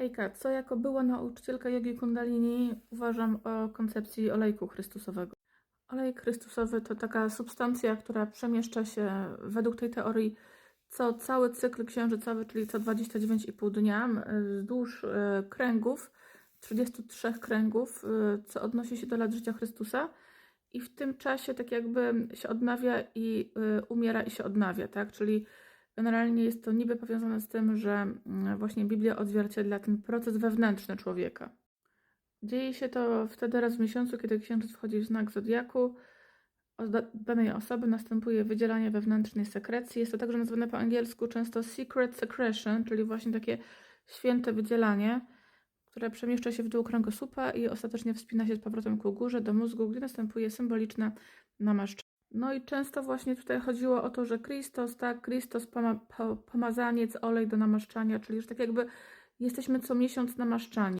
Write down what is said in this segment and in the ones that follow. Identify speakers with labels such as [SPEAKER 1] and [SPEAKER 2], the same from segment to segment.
[SPEAKER 1] Hejka, co jako była nauczycielka jogi kundalini uważam o koncepcji olejku chrystusowego? Olejek chrystusowy to taka substancja, która przemieszcza się według tej teorii co cały cykl księżycowy, czyli co 29,5 dnia, wzdłuż e, kręgów, 33 kręgów, e, co odnosi się do lat życia Chrystusa. I w tym czasie tak jakby się odnawia i e, umiera i się odnawia, tak? Czyli generalnie jest to niby powiązane z tym, że mm, właśnie Biblia odzwierciedla ten proces wewnętrzny człowieka. Dzieje się to wtedy raz w miesiącu, kiedy księżyc wchodzi w znak zodiaku. Od da- danej osoby następuje wydzielanie wewnętrznej sekrecji. Jest to także nazwane po angielsku często secret secretion, czyli właśnie takie święte wydzielanie, które przemieszcza się w dół kręgosłupa i ostatecznie wspina się z powrotem ku górze do mózgu, gdzie następuje symboliczne namaszczenie. No i często właśnie tutaj chodziło o to, że Chrystus, tak, Chrystus, poma- po- pomazaniec, olej do namaszczania, czyli że tak jakby jesteśmy co miesiąc namaszczani.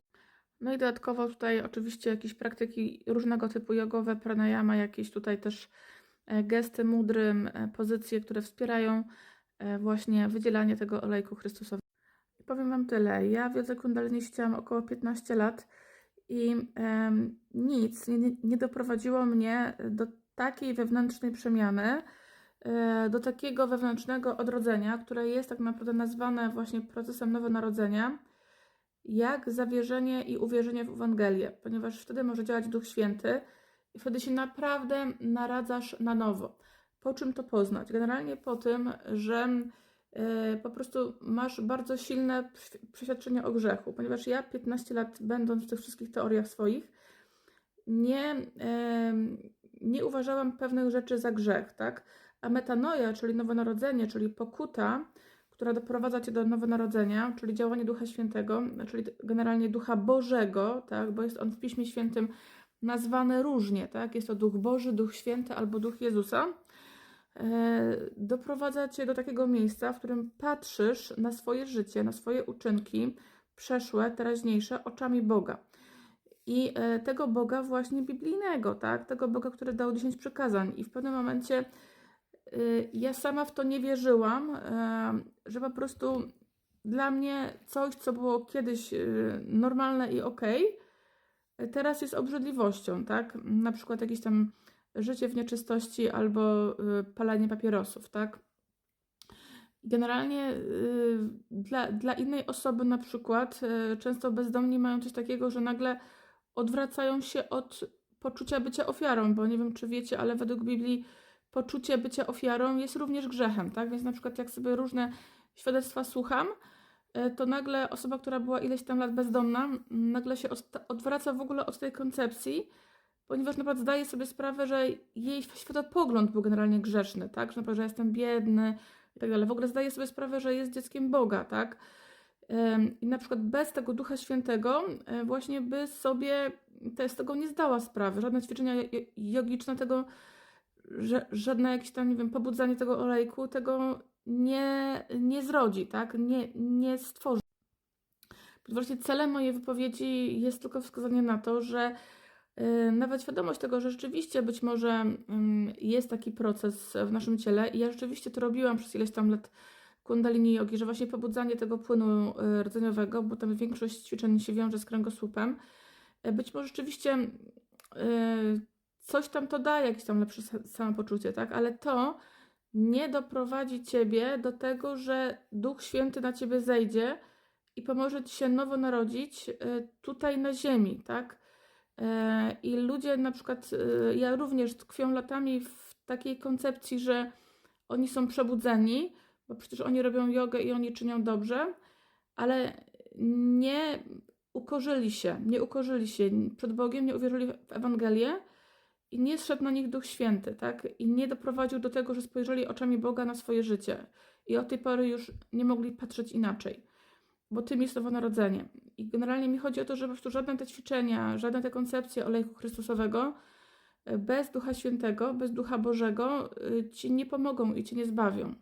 [SPEAKER 1] No i dodatkowo tutaj oczywiście jakieś praktyki różnego typu jogowe, pranayama, jakieś tutaj też e, gesty mudry, e, pozycje, które wspierają e, właśnie wydzielanie tego olejku Chrystusowego. I powiem Wam tyle, ja wiedzę kundalini siedziałam około 15 lat i nic nie, nie doprowadziło mnie do takiej wewnętrznej przemiany, e, do takiego wewnętrznego odrodzenia, które jest tak naprawdę nazwane właśnie procesem nowonarodzenia, jak zawierzenie i uwierzenie w Ewangelię, ponieważ wtedy może działać Duch Święty i wtedy się naprawdę naradzasz na nowo. Po czym to poznać? Generalnie po tym, że e, po prostu masz bardzo silne prz- przeświadczenie o grzechu, ponieważ ja 15 lat będąc w tych wszystkich teoriach swoich, nie, nie uważałam pewnych rzeczy za grzech, tak? A metanoja, czyli nowonarodzenie, czyli pokuta, która doprowadza cię do nowonarodzenia, czyli działanie Ducha Świętego, czyli generalnie Ducha Bożego, tak? Bo jest on w Piśmie Świętym nazwany różnie, tak? Jest to Duch Boży, Duch Święty albo Duch Jezusa. E, doprowadza cię do takiego miejsca, w którym patrzysz na swoje życie, na swoje uczynki przeszłe, teraźniejsze oczami Boga. I e, tego Boga właśnie biblijnego, tak? Tego Boga, który dał 10 przykazań. I w pewnym momencie y, ja sama w to nie wierzyłam, e, że po prostu dla mnie coś, co było kiedyś normalne i okej, teraz jest obrzydliwością, tak? Na przykład jakieś tam życie w nieczystości albo palenie papierosów, tak? Generalnie dla, dla innej osoby na przykład często bezdomni mają coś takiego, że nagle odwracają się od poczucia bycia ofiarą, bo nie wiem czy wiecie, ale według Biblii poczucie bycia ofiarą jest również grzechem, tak? Więc na przykład jak sobie różne świadectwa słucham, y, to nagle osoba, która była ileś tam lat bezdomna, nagle się od, odwraca w ogóle od tej koncepcji, ponieważ na przykład zdaje sobie sprawę, że jej światopogląd był generalnie grzeszny, tak? Że na że jestem biedny i tak dalej. W ogóle zdaje sobie sprawę, że jest dzieckiem Boga, tak? I na przykład bez tego Ducha Świętego e, właśnie by sobie te, z tego nie zdała sprawy. Żadne ćwiczenia jo- jogiczne tego, żadne jakieś tam, nie wiem, pobudzanie tego olejku tego nie, nie zrodzi, tak? Nie, nie stworzy. Właśnie celem mojej wypowiedzi jest tylko wskazanie na to, że y, nawet świadomość tego, że rzeczywiście być może ym, jest taki proces w naszym ciele i ja rzeczywiście to robiłam przez ileś tam lat kundalini jogi, że właśnie pobudzanie tego płynu y, rdzeniowego, bo tam większość ćwiczeń się wiąże z kręgosłupem, y, być może rzeczywiście y, coś tam to daje, jakieś tam lepsze sa- samopoczucie, tak? Ale to nie doprowadzi ciebie do tego, że Duch Święty na ciebie zejdzie i pomoże ci się nowo narodzić tutaj na ziemi, tak? E, I ludzie na przykład, ja również tkwią latami w takiej koncepcji, że oni są przebudzeni, bo przecież oni robią jogę i oni czynią dobrze, ale nie ukorzyli się, nie ukorzyli się przed Bogiem, nie uwierzyli w Ewangelię i nie zszedł na nich Duch Święty, tak? I nie doprowadził do tego, że spojrzeli oczami Boga na swoje życie. I od tej pory już nie mogli patrzeć inaczej, bo tym jest nowonarodzenie. I generalnie mi chodzi o to, że po prostu żadne te ćwiczenia, żadne te koncepcje olejku Chrystusowego e, bez Ducha Świętego, bez Ducha Bożego y, ci nie pomogą i cię nie zbawią.